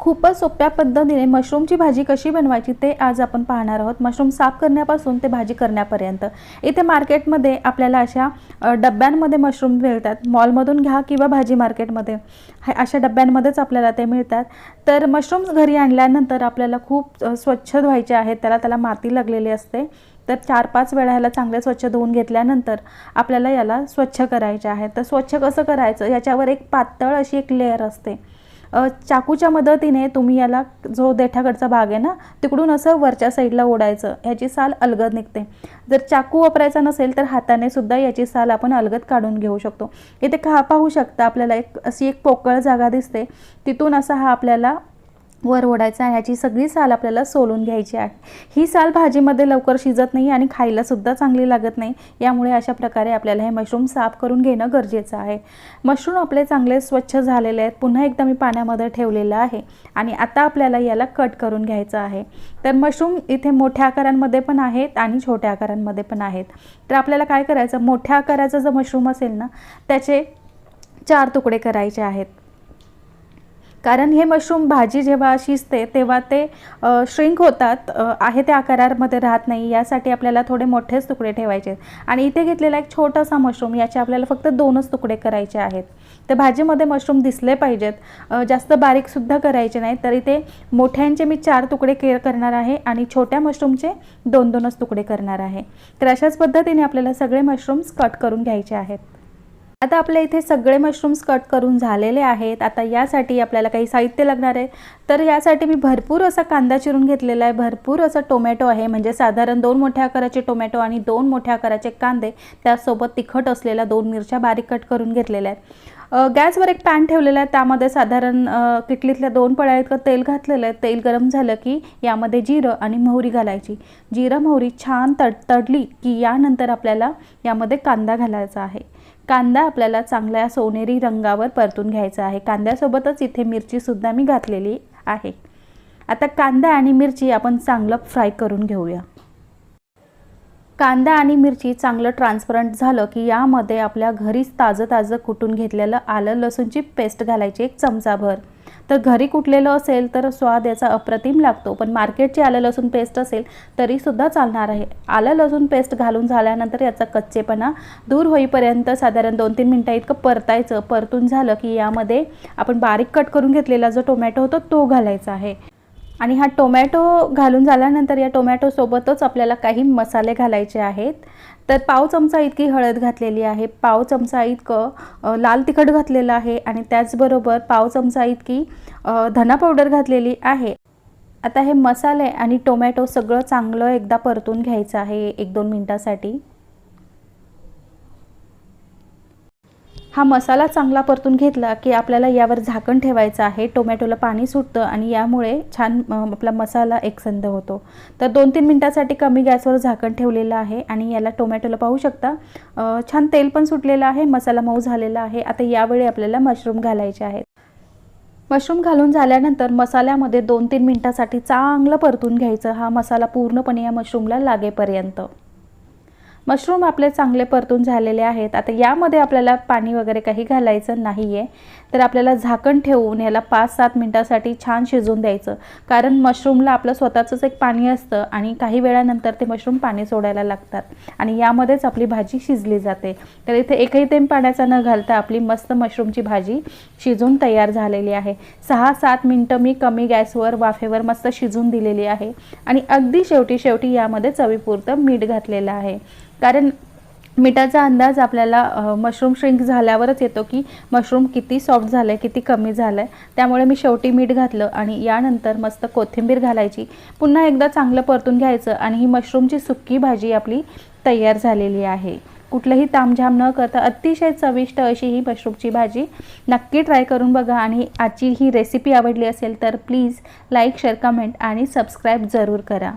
खूपच सोप्या पद्धतीने मशरूमची भाजी कशी बनवायची ते आज आपण पाहणार आहोत. मशरूम साफ करण्यापासून ते भाजी करण्यापर्यंत. इथे मार्केटमध्ये आपल्याला अशा डब्यांमध्ये मशरूम मिळतात. मॉलमधून घ्या किंवा भाजी मार्केटमध्ये. हे अशा डब्यांमध्येच आपल्याला ते मिळतात. तर मशरूम्स घरी आणल्यानंतर आपल्याला खूप स्वच्छ धुवायचे आहेत. त्याला त्याला माती लागलेली असते. तर चार पाच वेळा ह्याला चांगले स्वच्छ धुवून घेतल्यानंतर आपल्याला याला स्वच्छ करायचे आहे. तर स्वच्छ कसं करायचं? याच्यावर एक पातळ अशी एक लेअर असते. चाकूच्या मदतीने तुम्ही याला जो देठाकडचा भाग आहे ना तिकडून असं वरच्या साईडला ओढायचं ह्याची साल अलगद निघते. जर चाकू वापरायचा नसेल तर हाताने सुद्धा याची साल आपण अलगद काढून घेऊ शकतो. इथे का पाहू शकता आपल्याला एक अशी एक पोकळ जागा दिसते. तिथून असा हा आपल्याला वर ओढायचा आहे ह्याची सगळी साल आपल्याला सोलून घ्यायची आहे. ही साल भाजीमध्ये लवकर शिजत नाही आणि खायलासुद्धा चांगली लागत नाही. यामुळे अशा प्रकारे आपल्याला हे मशरूम साफ करून घेणं गरजेचं आहे. मशरूम आपले चांगले स्वच्छ झालेले आहेत पुन्हा एकदा मी पाण्यामध्ये ठेवलेलं आहे आणि आता आपल्याला याला कट करून घ्यायचं आहे. तर मशरूम इथे मोठ्या आकारांमध्ये पण आहेत आणि छोट्या आकारांमध्ये पण आहेत. तर आपल्याला काय करायचं मोठ्या आकाराचं जर मशरूम असेल ना त्याचे चार तुकडे करायचे आहेत. कारण हे मशरूम भाजी जेव्हा शिजते तेव्हा ते श्रिंक होतात. आहे त्या आकारामध्ये राहत नाही यासाठी आपल्याला थोडे मोठेच तुकडे ठेवायचे आहेत. आणि इथे घेतलेला एक छोटासा मशरूम याचे आपल्याला फक्त दोनच तुकडे करायचे आहेत. तर भाजीमध्ये मशरूम दिसले पाहिजेत. जास्त बारीकसुद्धा करायचे नाही तर इथे मोठ्यांचे मी चार तुकडे के करणार आहे आणि छोट्या मशरूमचे दोन दोनच तुकडे करणार आहे. तर अशाच पद्धतीने आपल्याला सगळे मशरूम्स कट करून घ्यायचे आहेत. आता आपल्या इथे सगळे मशरूम्स कट करून झालेले आहेत. आता यासाठी आपल्याला काही साहित्य लागणार आहे. तर यासाठी मी भरपूर असा कांदा चिरून घेतलेला आहे. भरपूर असा टोमॅटो आहे. म्हणजे साधारण दोन मोठ्या आकाराचे टोमॅटो आणि दोन मोठ्या आकाराचे कांदे त्यासोबत तिखट असलेल्या दोन मिरच्या बारीक कट करून घेतलेल्या आहेत. गॅसवर एक पॅन ठेवलेला आहे. त्यामध्ये साधारण किटलीतल्या दोन पळ्या इतकं तेल घातलेलं आहे. तेल गरम झालं की यामध्ये जिरं आणि मोहरी घालायची. जिरं मोहरी छान तड तडली की यानंतर आपल्याला यामध्ये कांदा घालायचा आहे. कांदा आपल्याला चांगल्या सोनेरी रंगावर परतून घ्यायचा आहे. कांद्यासोबतच इथे मिरचीसुद्धा मी घातलेली आहे. आता कांदा आणि मिरची आपण चांगलं फ्राय करून घेऊया. कांदा आणि मिरची चांगलं ट्रान्सपरंट झालं की यामध्ये आपल्या घरीच ताजं ताजं कुटून घेतलेलं आलं लसूणची पेस्ट घालायची एक चमचाभर. तर घरी कुटलेलं असेल तर स्वाद याचा अप्रतिम लागतो पण मार्केटची आलं लसूण पेस्ट असेल तरीसुद्धा चालणार आहे. आलं लसूण पेस्ट घालून झाल्यानंतर याचा कच्चेपणा दूर होईपर्यंत साधारण दोन तीन मिनटं इतकं परतायचं परतून झालं की यामध्ये आपण बारीक कट करून घेतलेला जो टोमॅटो होतो तो घालायचा आहे. आणि हा टोमॅटो घालून झाल्यानंतर या टोमॅटोसोबतच आपल्याला काही मसाले घालायचे आहेत. तर पाव चमचा इतकी हळद घातलेली आहे. पाव चमचा इतकं लाल तिखट घातलेलं आहे आणि त्याचबरोबर पाव चमचा इतकी धना पावडर घातलेली आहे. आता हे मसाले आणि टोमॅटो सगळं चांगलं एकदा परतून घ्यायचं आहे एक दोन मिनटासाठी. हा मसाला चांगला परतून घेतला की आपल्याला यावर झाकण ठेवायचं आहे टोमॅटोला पाणी सुटतं आणि यामुळे छान आपला मसाला एकसंध होतो. तर दोन तीन मिनटासाठी कमी गॅसवर झाकण ठेवलेलं आहे आणि याला टोमॅटोला पाहू शकता. छान तेल पण सुटलेलं आहे मसाला मऊ झालेला आहे. आता यावेळी आपल्याला मशरूम घालायचे आहेत. मशरूम घालून झाल्यानंतर मसाल्यामध्ये दोन तीन मिनटासाठी चांगलं परतून घ्यायचं. हा मसाला पूर्णपणे या मशरूमला लागेपर्यंत. मशरूम आपले चांगले परतून झालेले आहेत. आता यामध्ये आपल्याला पाणी वगैरे काही घालायचं नाही आहे तर आपल्याला झाकण ठेवून याला पाच सात मिनटासाठी छान शिजवून द्यायचं. कारण मशरूमला आपलं स्वतःचंच एक पाणी असतं आणि काही वेळानंतर ते मशरूम पाणी सोडायला लागतात. आणि यामध्येच आपली भाजी शिजली जाते. तर इथे एकही तेम पाण्याचा न घालता आपली मस्त मशरूमची भाजी शिजून तयार झालेली आहे. सहा सात मिनटं मी कमी गॅसवर वाफेवर मस्त शिजून दिलेली आहे. आणि अगदी शेवटी शेवटी यामध्ये चवीपुरतं मीठ घातलेलं आहे. कारण मिठाचा अंदाज आपल्याला मशरूम श्रिंक झाल्यावरच येतो की मशरूम किती सॉफ्ट झालं आहे किती कमी झालं आहे त्यामुळे मी शेवटी मीठ घातलं आणि यानंतर मस्त कोथिंबीर घालायची. पुन्हा एकदा चांगलं परतून घ्यायचं आणि ही मशरूमची सुक्की भाजी आपली तयार झालेली आहे. कुठलंही तामझाम न करता अतिशय चविष्ट अशी ही मशरूमची भाजी नक्की ट्राय करून बघा आणि आजची ही रेसिपी आवडली असेल तर प्लीज लाईक शेअर कमेंट आणि सबस्क्राईब जरूर करा.